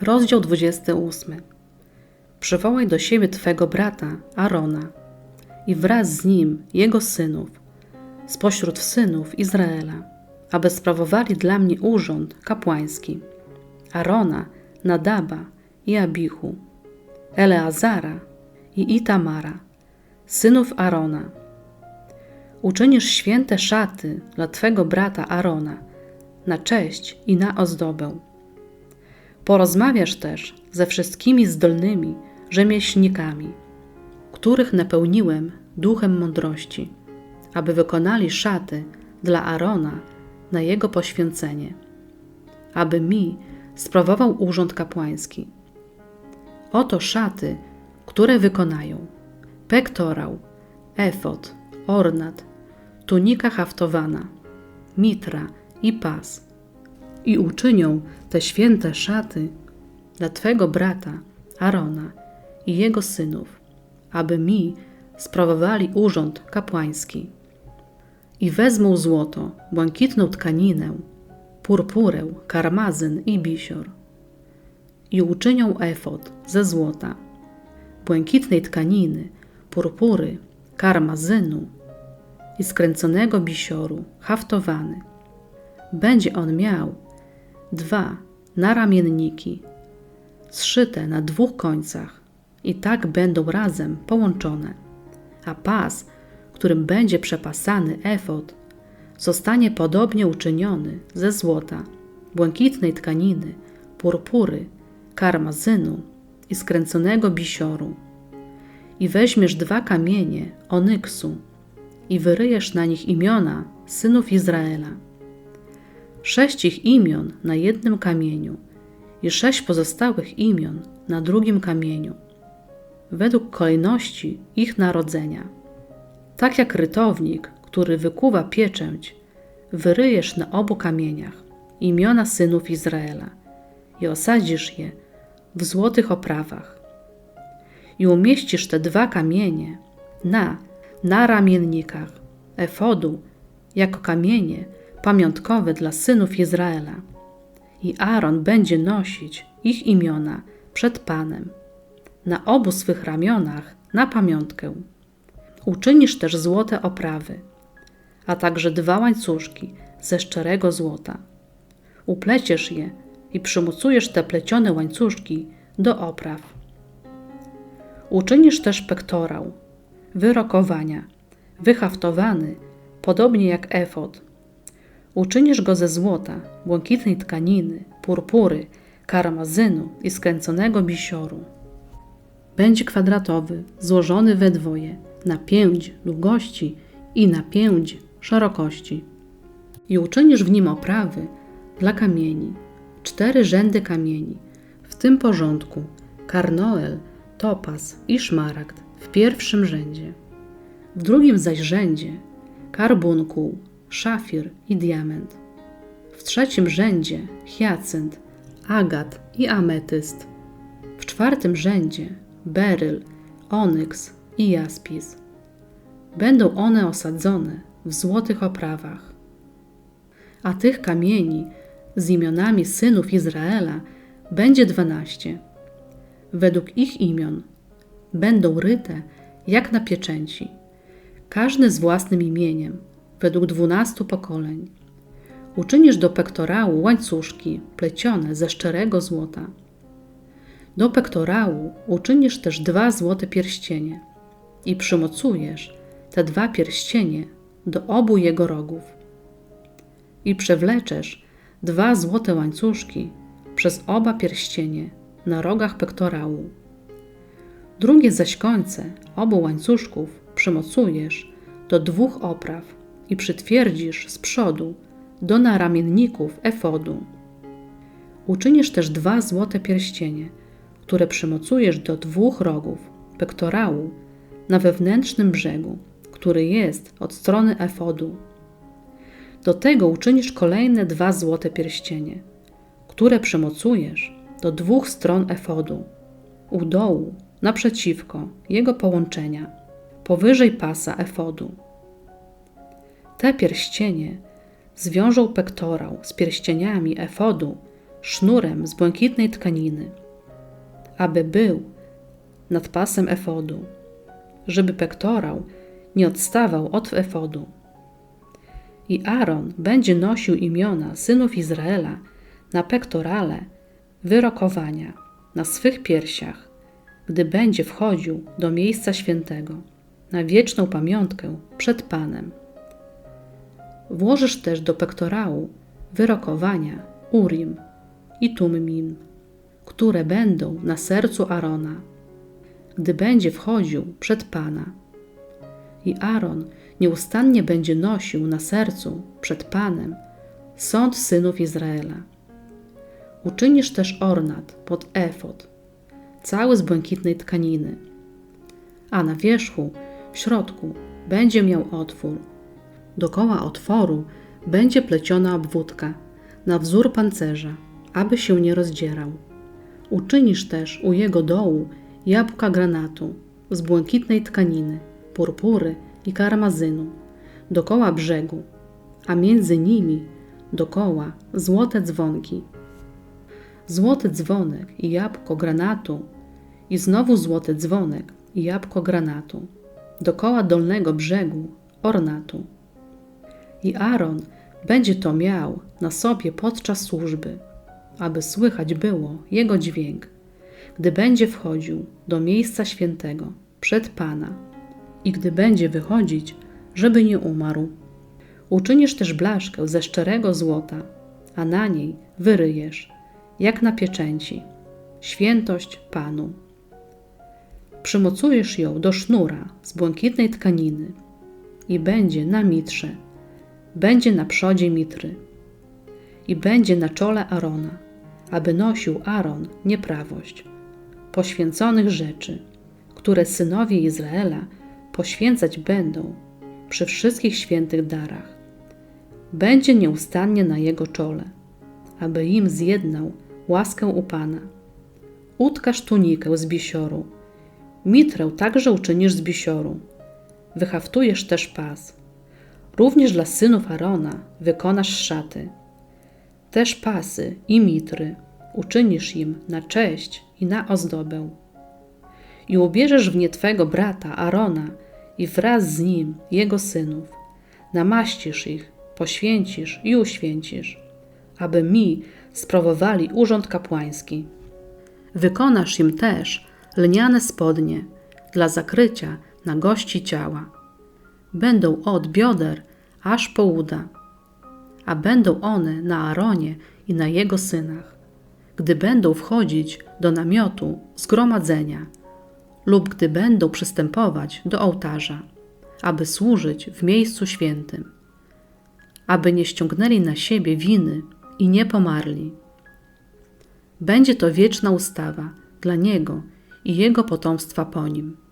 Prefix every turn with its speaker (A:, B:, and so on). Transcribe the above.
A: Rozdział 28. Przywołaj do siebie twego brata Arona i wraz z nim jego synów, spośród synów Izraela, aby sprawowali dla mnie urząd kapłański. Arona, Nadaba i Abichu, Eleazara i Itamara, synów Arona. Uczynisz święte szaty dla twego brata Arona, na cześć i na ozdobę. Porozmawiasz też ze wszystkimi zdolnymi rzemieślnikami, których napełniłem duchem mądrości, aby wykonali szaty dla Arona na jego poświęcenie, aby mi sprawował urząd kapłański. Oto szaty, które wykonają: pektorał, efot, ornat, tunika haftowana, mitra i pas. I uczynią te święte szaty dla Twego brata Arona i jego synów, aby mi sprawowali urząd kapłański. I wezmą złoto, błękitną tkaninę, purpurę, karmazyn i bisior. I uczynią efot ze złota, błękitnej tkaniny, purpury, karmazynu i skręconego bisioru, haftowany. Będzie on miał dwa naramienniki, zszyte na dwóch końcach i tak będą razem połączone, a pas, którym będzie przepasany efot, zostanie podobnie uczyniony ze złota, błękitnej tkaniny, purpury, karmazynu i skręconego bisioru. I weźmiesz dwa kamienie onyksu i wyryjesz na nich imiona synów Izraela. Sześć ich imion na jednym kamieniu i sześć pozostałych imion na drugim kamieniu, według kolejności ich narodzenia. Tak jak rytownik, który wykuwa pieczęć, wyryjesz na obu kamieniach imiona synów Izraela i osadzisz je w złotych oprawach. I umieścisz te dwa kamienie na naramiennikach efodu jako kamienie pamiątkowe dla synów Izraela. I Aaron będzie nosić ich imiona przed Panem na obu swych ramionach na pamiątkę. Uczynisz też złote oprawy, a także dwa łańcuszki ze szczerego złota. Upleciesz je i przymocujesz te plecione łańcuszki do opraw. Uczynisz też pektorał, wyrokowania, wyhaftowany, podobnie jak efod. Uczynisz go ze złota, błękitnej tkaniny, purpury, karmazynu i skręconego bisioru. Będzie kwadratowy, złożony we dwoje, na pięć długości i na pięć szerokości. I uczynisz w nim oprawy dla kamieni, cztery rzędy kamieni, w tym porządku karnoel, topaz i szmaragd w pierwszym rzędzie. W drugim zaś rzędzie karbunkuł, szafir i diament. W trzecim rzędzie hiacynt, agat i ametyst. W czwartym rzędzie beryl, onyks i jaspis. Będą one osadzone w złotych oprawach. A tych kamieni z imionami synów Izraela będzie dwanaście. Według ich imion będą ryte jak na pieczęci, każdy z własnym imieniem, według dwunastu pokoleń. Uczynisz do pektorału łańcuszki plecione ze szczerego złota. Do pektorału uczynisz też dwa złote pierścienie i przymocujesz te dwa pierścienie do obu jego rogów. I przewleczesz dwa złote łańcuszki przez oba pierścienie na rogach pektorału. Drugie zaś końce obu łańcuszków przymocujesz do dwóch opraw i przytwierdzisz z przodu do naramienników efodu. Uczynisz też dwa złote pierścienie, które przymocujesz do dwóch rogów pektorału na wewnętrznym brzegu, który jest od strony efodu. Do tego uczynisz kolejne dwa złote pierścienie, które przymocujesz do dwóch stron efodu, u dołu, naprzeciwko jego połączenia, powyżej pasa efodu. Te pierścienie zwiążą pektorał z pierścieniami efodu sznurem z błękitnej tkaniny, aby był nad pasem efodu, żeby pektorał nie odstawał od efodu. I Aaron będzie nosił imiona synów Izraela na pektorale wyrokowania na swych piersiach, gdy będzie wchodził do miejsca świętego, na wieczną pamiątkę przed Panem. Włożysz też do pektorału wyrokowania Urim i Tummim, które będą na sercu Arona, gdy będzie wchodził przed Pana. I Aaron nieustannie będzie nosił na sercu przed Panem sąd synów Izraela. Uczynisz też ornat pod efod, cały z błękitnej tkaniny, a na wierzchu, w środku, będzie miał otwór. Dokoła otworu będzie pleciona obwódka na wzór pancerza, aby się nie rozdzierał. Uczynisz też u jego dołu jabłka granatu z błękitnej tkaniny, purpury i karmazynu, dokoła brzegu, a między nimi dokoła złote dzwonki. Złoty dzwonek i jabłko granatu i znowu złoty dzwonek i jabłko granatu, dokoła dolnego brzegu ornatu. I Aaron będzie to miał na sobie podczas służby, aby słychać było jego dźwięk, gdy będzie wchodził do miejsca świętego przed Pana i gdy będzie wychodzić, żeby nie umarł. Uczynisz też blaszkę ze szczerego złota, a na niej wyryjesz, jak na pieczęci, świętość Panu. Przymocujesz ją do sznura z błękitnej tkaniny i będzie na mitrze, będzie na przodzie mitry i będzie na czole Arona, aby nosił Aaron nieprawość, poświęconych rzeczy, które synowie Izraela poświęcać będą przy wszystkich świętych darach. Będzie nieustannie na jego czole, aby im zjednał łaskę u Pana. Utkasz tunikę z bisioru, mitrę także uczynisz z bisioru. Wyhaftujesz też pas. Również dla synów Arona wykonasz szaty. Też pasy i mitry uczynisz im na cześć i na ozdobę. I ubierzesz w nie twego brata Arona i wraz z nim jego synów. Namaścisz ich, poświęcisz i uświęcisz, aby mi sprawowali urząd kapłański. Wykonasz im też lniane spodnie dla zakrycia nagości ciała. Będą od bioder aż po uda, a będą one na Aaronie i na jego synach, gdy będą wchodzić do namiotu zgromadzenia lub gdy będą przystępować do ołtarza, aby służyć w miejscu świętym, aby nie ściągnęli na siebie winy i nie pomarli. Będzie to wieczna ustawa dla niego i jego potomstwa po nim.